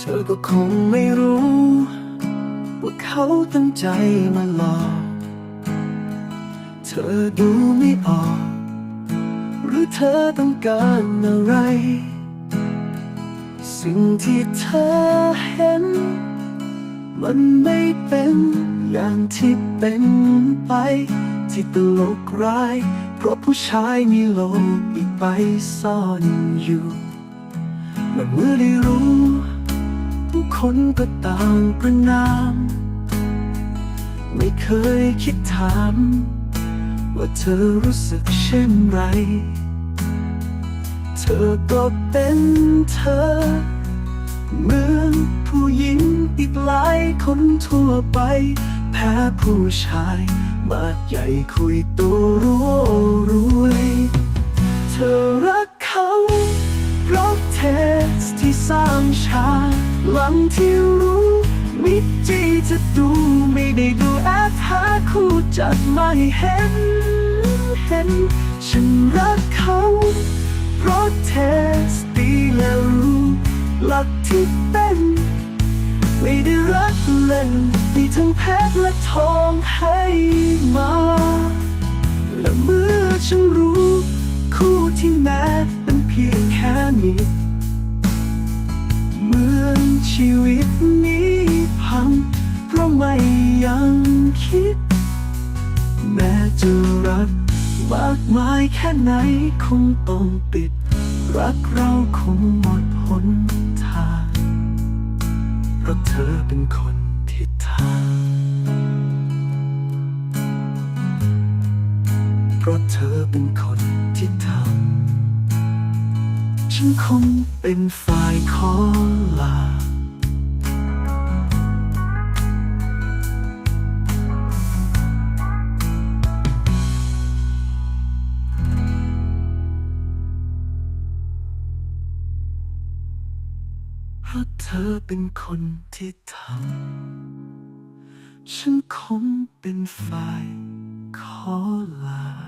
ธอก็คงไม่รู้ ว่าเขาตั้งใจมาหลอกเธอดูไม่ออก หรือเธอต้องการอะไร สิ่งที่เธอเห็น มันไม่เป็นอย่างที่เป็นไป ที่ตลกร้าย เพราะผู้ชายมีโลกอีกใบซ่อนอยู่และเมื่อได้รู้ คนก็ต่างประนาม ไม่เคยคิดถาม ว่าเธอรู้สึกเช่นไร เธอก็เป็นเธอ เหมือนผู้หญิงอีกหลายคนทั่วไป แพ้ผู้ชายมากใหญ่คุยตัวรู้รวย เธอรักเขาเพราะเทสที่สร้างชา ลังที่รู้มิจีจะดูไม่ได้ดูแอปหาคู่จัดไม่เห็น เห็น ฉันรักเขาเพราะเทสดีแล้วรู้หลักที่เป็นไม่ได้รักเล่นมีทั้งเพชรและทองให้มา และเมื่อฉันรู้ ชีวิตนี้พัง เพราะไม่ยังคิด แม้จะรักมากมายแค่ไหนคงต้องปิด รักเราคงหมดหนทาง เพราะเธอเป็นคนผิดทางเพราะเธอเป็นคนที่ทำฉันคงเป็นฝ่ายขอลา เพราะเธอเป็นคนที่ทำฉันคงเป็นฝ่ายขอลา